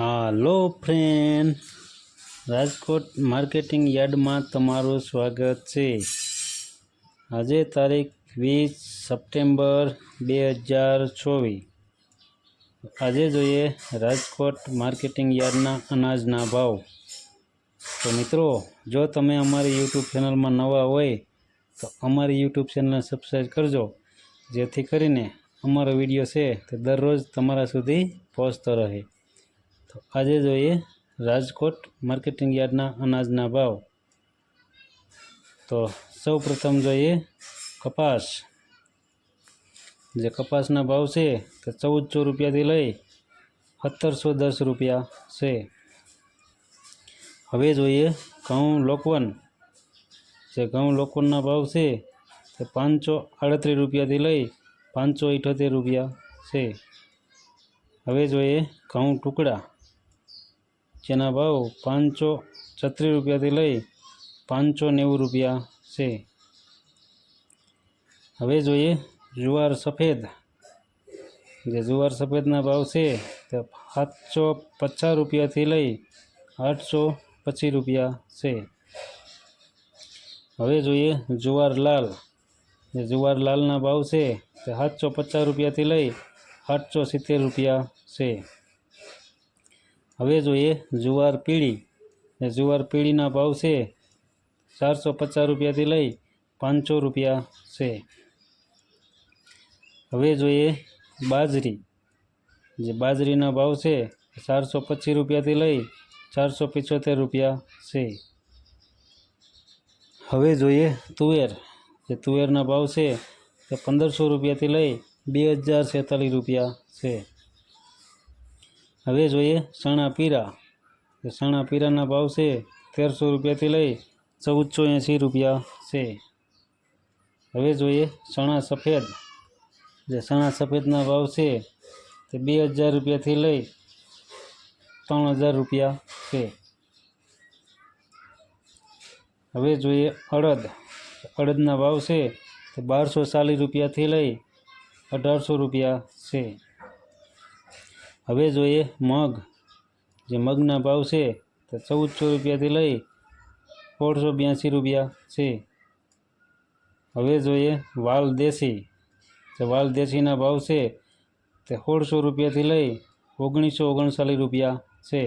હાલો friend, Rajkot marketing યાર્ડમાં તમારું સ્વાગત છે. આજે તારીખ વીસ સપ્ટેમ્બર બે હજાર ચોવીસ. આજે જોઈએ રાજકોટ માર્કેટિંગ યાર્ડના અનાજના ભાવ. તો મિત્રો, જો તમે અમારી યુટ્યુબ ચેનલમાં નવા હોય, તો અમારી યુટ્યુબ ચેનલને સબસ્ક્રાઈબ કરજો, જેથી કરીને અમારો વીડિયો છે તે દરરોજ તમારા સુધી પહોંચતો રહે. તો આજે જોઈએ રાજકોટ માર્કેટિંગ યાર્ડના અનાજના ભાવ. તો સૌ પ્રથમ જોઈએ કપાસ. જે કપાસના ભાવ છે તે ચૌદસો રૂપિયાથી લઈ સત્તરસો દસ રૂપિયા છે. હવે જોઈએ ઘઉં લોકવન. જે ઘઉં લોકવનના ભાવ છે તે પાંચસો આડત્રીસ રૂપિયાથી લઈ પાંચસો ઇઠોતેર રૂપિયા છે. હવે જોઈએ ઘઉં ટુકડા. જેના ભાવ પાંચસો છત્રીસ રૂપિયાથી લઈ પાંચસો નેવું રૂપિયા છે. હવે જોઈએ જુવાર સફેદ. જે જુવાર સફેદના ભાવ છે તે સાતસો પચાસ રૂપિયાથી લઈ આઠસો પચીસ રૂપિયા છે. હવે જોઈએ જુવાર લાલ. જે જુવાર લાલના ભાવ છે તે સાતસો પચાસ રૂપિયાથી લઈ આઠસો સિત્તેર રૂપિયા છે. હવે જોઈએ જુવાર પીળી. જુવાર પીળીના ભાવ છે ચારસો પચાસ રૂપિયાથી લઈ પાંચસો રૂપિયા છે. હવે જોઈએ બાજરી. જે બાજરીના ભાવ છે ચારસો પચીસ રૂપિયાથી લઈ ચારસો પિચોતેર રૂપિયા છે. હવે જોઈએ તુવેર. જે તુવેરના ભાવ છે તે પંદરસો રૂપિયાથી લઈ બે હજાર છેતાલીસ રૂપિયા છે. હવે જોઈએ ચણા પીરા. ચણા પીરાના ભાવ છે તેરસો રૂપિયાથી લઈ ચૌદસો એંસી રૂપિયા છે. હવે જોઈએ ચણા સફેદ. જે ચણા સફેદના ભાવ છે તે બે હજાર રૂપિયાથી લઈ ત્રણ હજાર રૂપિયા છે. હવે જોઈએ અડદ. અડદના ભાવ છે તે બારસો ચાલીસ રૂપિયાથી લઈ અઢારસો રૂપિયા છે. હવે જોઈએ મગ, જે મગના ભાવ છે, તે ચૌદસો રૂપિયાથી લઈ સોળસો બ્યાસી રૂપિયા છે. હવે જોઈએ વાલ દેશી, જે વાલ દેશીના ભાવ છે, તે સોળસો રૂપિયાથી લઈ ઓગણીસો ઓગણચાલીસ રૂપિયા છે.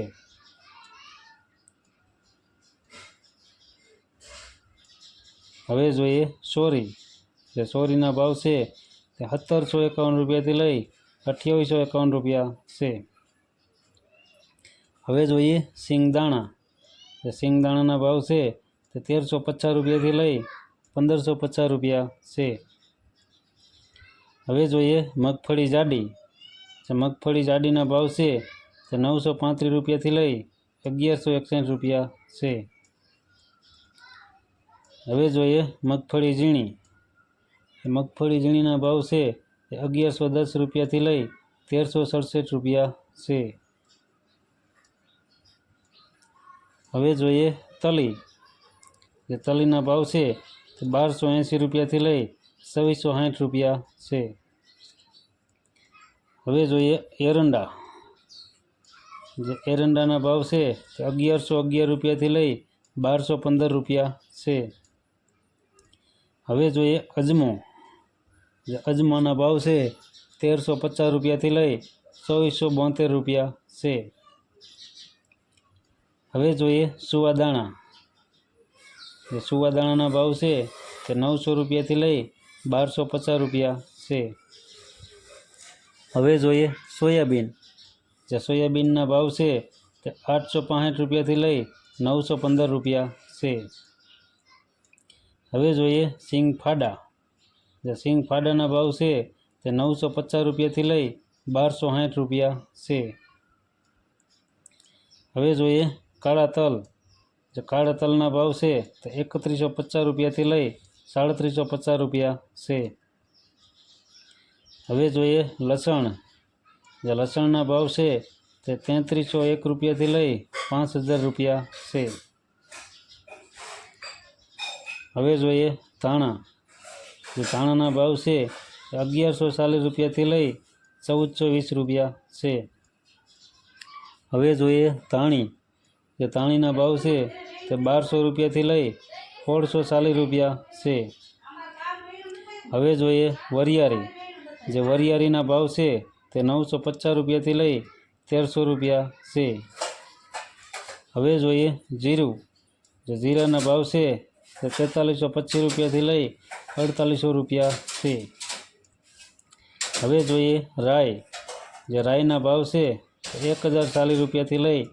હવે જોઈએ સોરી, જે સોરીના ભાવ છે, તે સત્તરસો એકાવન રૂપિયાથી લઈ અઠ્યાવીસો એકાવન રૂપિયા છે. હવે જોઈએ સિંગદાણા. સિંગદાણાના ભાવ છે તે તેરસો પચાસ રૂપિયાથી લઈ પંદરસો પચાસ રૂપિયા છે. હવે જોઈએ મગફળી જાડી. મગફળી જાડીના ભાવ છે તે નવસો પાંત્રીસ રૂપિયાથી લઈ અગિયારસો એકસઠ રૂપિયા છે. હવે જોઈએ મગફળી ઝીણી. મગફળી ઝીણીના ભાવ છે અગિયારસો દસ રૂપિયાથી લઈ તેરસો સડસઠ રૂપિયા છે. હવે જોઈએ તલી. જે તલીના ભાવ છે તે બારસો એંસી રૂપિયાથી લઈ છવ્વીસો સાઠ રૂપિયા છે. હવે જોઈએ એરંડા. જે એરંડાના ભાવ છે તે અગિયારસો અગિયાર રૂપિયાથી લઈ બારસો પંદર રૂપિયા છે. હવે જોઈએ અજમો. અજમાના ભાવ છે તેરસો પચાસ રૂપિયાથી લઈ ચોવીસો બોતેર રૂપિયા છે. હવે જોઈએ સુવાદાણા. જે સુવાદાણાના ભાવ છે તે નવસો રૂપિયાથી લઈ બારસો પચાસ રૂપિયા છે. હવે જોઈએ સોયાબીન. જે સોયાબીનના ભાવ છે તે આઠસો પાંસઠ રૂપિયાથી લઈ નવસો પંદર રૂપિયા છે. હવે જોઈએ સિંગ ફાડા જે સિંગ ફાડાના ભાવ છે તે નવસો પચાસ રૂપિયાથી લઈ બારસો સાઠ રૂપિયા છે. હવે જોઈએ કાળા તલ. જે કાળા તલના ભાવ છે તે એકત્રીસો પચાસ રૂપિયાથી લઈ સાડત્રીસો પચાસ રૂપિયા છે. હવે જોઈએ લસણ. જે લસણના ભાવ છે તે તેત્રીસો એક રૂપિયાથી લઈ પાંચ હજાર રૂપિયા છે. હવે જોઈએ ધાણા. જે ધાણાના ભાવ છે એ અગિયારસો ચાલીસ રૂપિયાથી લઈ ચૌદસો વીસ રૂપિયા છે. હવે જોઈએ ધાણી. જે ધાણીના ભાવ છે તે બારસો રૂપિયાથી લઈ સોળસો ચાલીસ રૂપિયા છે. હવે જોઈએ વરિયાળી. જે વરિયાળીના ભાવ છે તે નવસો પચાસ રૂપિયાથી લઈ તેરસો રૂપિયા છે. હવે જોઈએ જીરું. જે જીરાના ભાવ છે તે છેતાલીસો પચીસ રૂપિયાથી લઈ અડતાલીસો રૂપિયા છે. હવે જોઈએ રાય. જે રાયના ભાવ છે, એક હજાર ચાલીસ રૂપિયાથી લઈ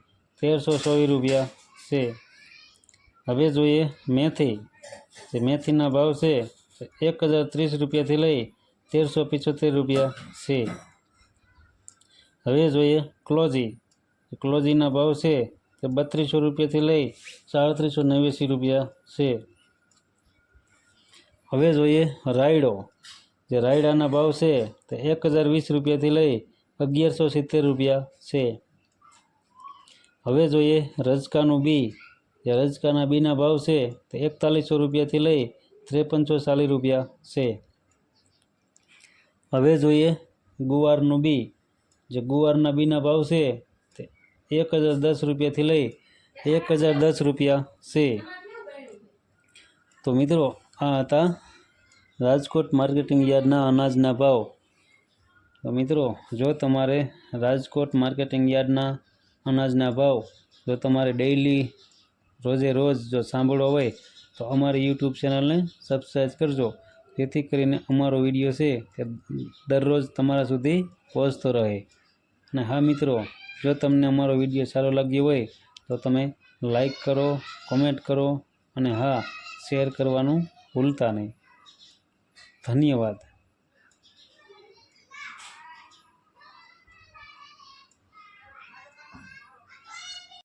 તેરસો ચોવીસ રૂપિયા છે. હવે જોઈએ મેથી. જે મેથીના ભાવ છે, એક હજાર ત્રીસ રૂપિયાથી લઈ તેરસો પિચોતેર રૂપિયા છે. હવે જોઈએ ક્લોજી. ક્લોજીના ભાવ છે તે બત્રીસો રૂપિયાથી લઈ સાડત્રીસો નેવ્યાસી રૂપિયા છે. હવે જોઈએ રાયડો. જે રાયડાના ભાવ છે તે એક હજાર વીસ રૂપિયાથી લઈ અગિયારસો સિત્તેર રૂપિયા છે. હવે જોઈએ રજકાનું બી. જે રજકાના બીના ભાવ છે તે એકતાલીસો રૂપિયાથી લઈ ત્રેપનસો ચાલીસ રૂપિયા છે. હવે જોઈએ ગુવારનું બી. જે ગુવારના બીના ભાવ છે એક હજાર દસ રૂપિયાથી લઈ એક હજાર દસ રૂપિયા છે. તો મિત્રો, આ હતા રાજકોટ માર્કેટિંગ યાર્ડના અનાજના ભાવ. તો મિત્રો, જો તમારે રાજકોટ માર્કેટિંગ યાર્ડના અનાજના ભાવ જો તમારે ડેઈલી રોજે રોજ જો સાંભળવો હોય, તો અમારી યુટ્યુબ ચેનલને સબસ્ક્રાઈબ કરજો. જેથી કરીને અમારો વીડિયો છે તે દરરોજ તમારા સુધી પહોંચતો રહે. અને હા મિત્રો જો તમને અમારો વીડિયો સારો લાગ્યો હોય, તો તમે લાઈક કરો કોમેન્ટ કરો અને હા શેર કરવાનું ભૂલતા નહીં. ધન્યવાદ.